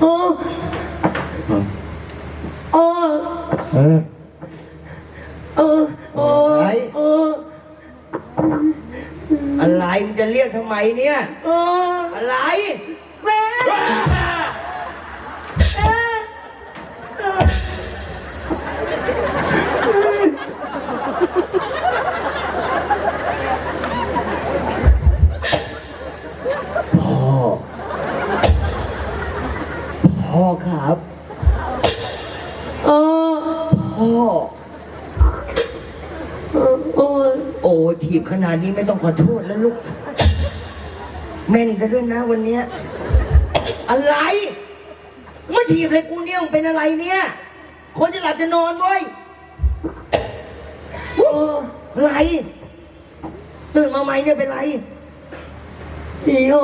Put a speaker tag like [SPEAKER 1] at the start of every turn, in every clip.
[SPEAKER 1] โอ้โอ้เออ
[SPEAKER 2] โอ้โอ้
[SPEAKER 1] โออะ
[SPEAKER 2] ไรมึงจะเรียกทำไมเนี่ย
[SPEAKER 1] อะ
[SPEAKER 2] ไร พ่อครับ
[SPEAKER 1] เออ
[SPEAKER 2] พ่อ
[SPEAKER 1] เออโอ้ย
[SPEAKER 2] โอ้ถีบขนาดนี้ไม่ต้องขอโทษแล้วลูกแม่นซะด้วยนะวันเนี้ยอะไรมาถีบเลยกูเนี่ยมึงเป็นอะไรเนี่ย คนจะหลับจะนอนเว้ย
[SPEAKER 1] โอ้ย
[SPEAKER 2] อะไรตื่นมาไหมเนี่ยเป็นไร
[SPEAKER 1] อีโอ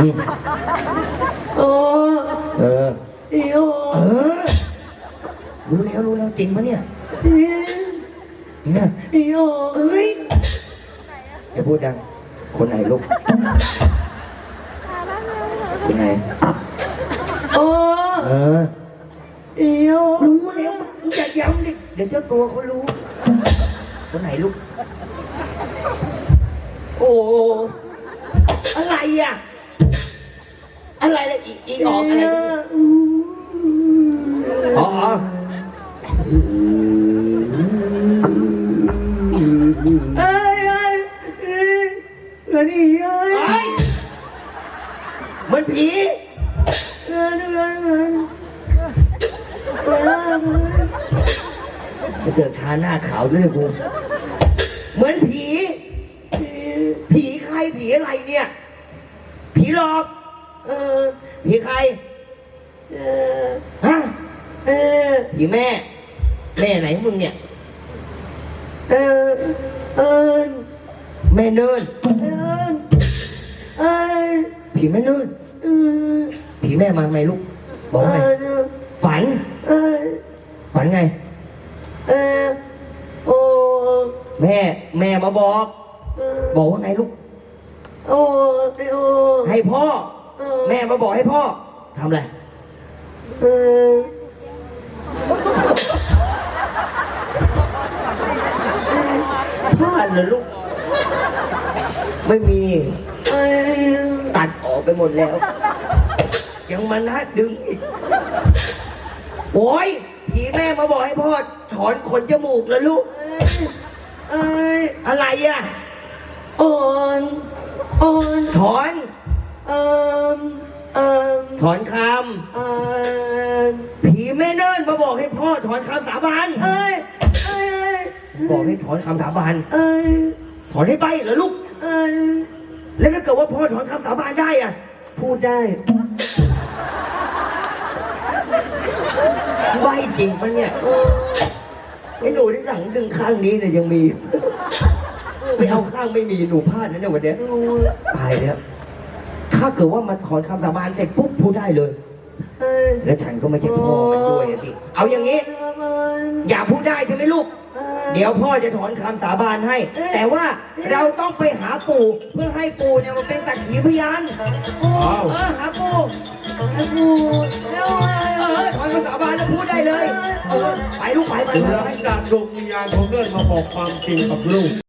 [SPEAKER 1] โอ้ย
[SPEAKER 2] เออ
[SPEAKER 1] อีโอ
[SPEAKER 2] เออ รู้แล้วรู้แล้วจริงปะเนี่ย
[SPEAKER 1] อี
[SPEAKER 2] เนี่ย
[SPEAKER 1] อีโอ
[SPEAKER 2] เอ้ยอย่าพูดดัง คนไหนลูก คนไหน
[SPEAKER 1] โอ้ย
[SPEAKER 2] เออ
[SPEAKER 1] อีโอ
[SPEAKER 2] รู้แล้วมึงอย่าย้ำดิเดี๋ยวเจ้าตัวเขารู้ คนไหนลูก โอ้ อะไรอะ อะไรล่ะอีอีออกอะไรอ๋ออ๋อ
[SPEAKER 1] เอ้ยเอ้ยเอ้ยแล้วนี่เอ้ย
[SPEAKER 2] ไอ้เหมันผี
[SPEAKER 1] เอ้ยเอ้ยเอ้ยเอ้ยเอ้ย
[SPEAKER 2] ไปเสือกทาหน้าขาวด้วยเลยกูเหมือนผี ผีใครผีอะไรเนี่ย ผีหลอก
[SPEAKER 1] เออ
[SPEAKER 2] ผีใคร
[SPEAKER 1] เออ
[SPEAKER 2] ฮะ
[SPEAKER 1] เออ
[SPEAKER 2] ผีแม่ แม่ไหนมึงเนี่ย
[SPEAKER 1] เออ เออ
[SPEAKER 2] แม่เนิน
[SPEAKER 1] เออ เอ้ย
[SPEAKER 2] ผีแม่เนิน
[SPEAKER 1] เออ
[SPEAKER 2] ผีแม่มาทำไมลูก บอกว่าไง
[SPEAKER 1] เออ
[SPEAKER 2] ฝัน
[SPEAKER 1] เอ้ย
[SPEAKER 2] ฝันไง
[SPEAKER 1] เออ โอ้
[SPEAKER 2] แม่ แม่มาบอก
[SPEAKER 1] เออ
[SPEAKER 2] บอกว่าไงลูก
[SPEAKER 1] โอ้โอ้
[SPEAKER 2] ให้พ่อ
[SPEAKER 1] เออ
[SPEAKER 2] แม่มาบอกให้พ่อทำอะไร
[SPEAKER 1] เออ
[SPEAKER 2] พลาดเหรอลูก ไม่มี
[SPEAKER 1] เอ้ย
[SPEAKER 2] ตัดออกไปหมดแล้ว ยังมานัดดึงอีกโอ้ยผีแม่มาบอกให้พ่อ ถอนขนจมูกแล้วลูก
[SPEAKER 1] เอ้ย
[SPEAKER 2] อะไรอะ
[SPEAKER 1] อ่อน อ่อน
[SPEAKER 2] ถอน
[SPEAKER 1] เอ่มเอ่ม
[SPEAKER 2] ถอนค
[SPEAKER 1] เอ่มำ
[SPEAKER 2] ผีแม่เนิ่นมาบอกให้พ่อถอนคำสาบาน
[SPEAKER 1] เอ้ยเอ้ย
[SPEAKER 2] บอกให้ถอนคำสาบาน
[SPEAKER 1] เอ้ย
[SPEAKER 2] ถอนให้ใบเหรอลูก
[SPEAKER 1] เอ้ย
[SPEAKER 2] แล้วถ้าเกิดว่าพ่อถอนคำสาบานได้อะ
[SPEAKER 1] พูดได้
[SPEAKER 2] ใบจริงปะเนี่ยไอ้หนูที่หลังดึงข้างนี้เนี่ยยังมี ไม่เอาข้างไม่มีหนูพลาดนะเนี่ยวันเนี้ยตายแล้วถ้าเกิดว่ามาถอนคำสาบานเสร็จปุ๊บพูดได้เลย
[SPEAKER 1] เอ้ย
[SPEAKER 2] แล้วฉันก็ไม่ใช่พ่อมันด้วยอะพี่เอาอย่างนี้ อย่าพูดได้ใช่ไหมลูก เดี๋ยวพ่อจะถอนคำสาบานให้ แต่ว่าเราต้องไปหาปู่เพื่อให้ปู่เนี่ยมาเป็นสักขีพยานเออหาปู่
[SPEAKER 1] พูดแล้วไง
[SPEAKER 2] เออถอนคำสาบานแล้วพูดได้เลยเออไปลูกไปไปไป
[SPEAKER 3] หลังจากดวงวิญญาณของเลื่อนมาบอกความจริงกับลูก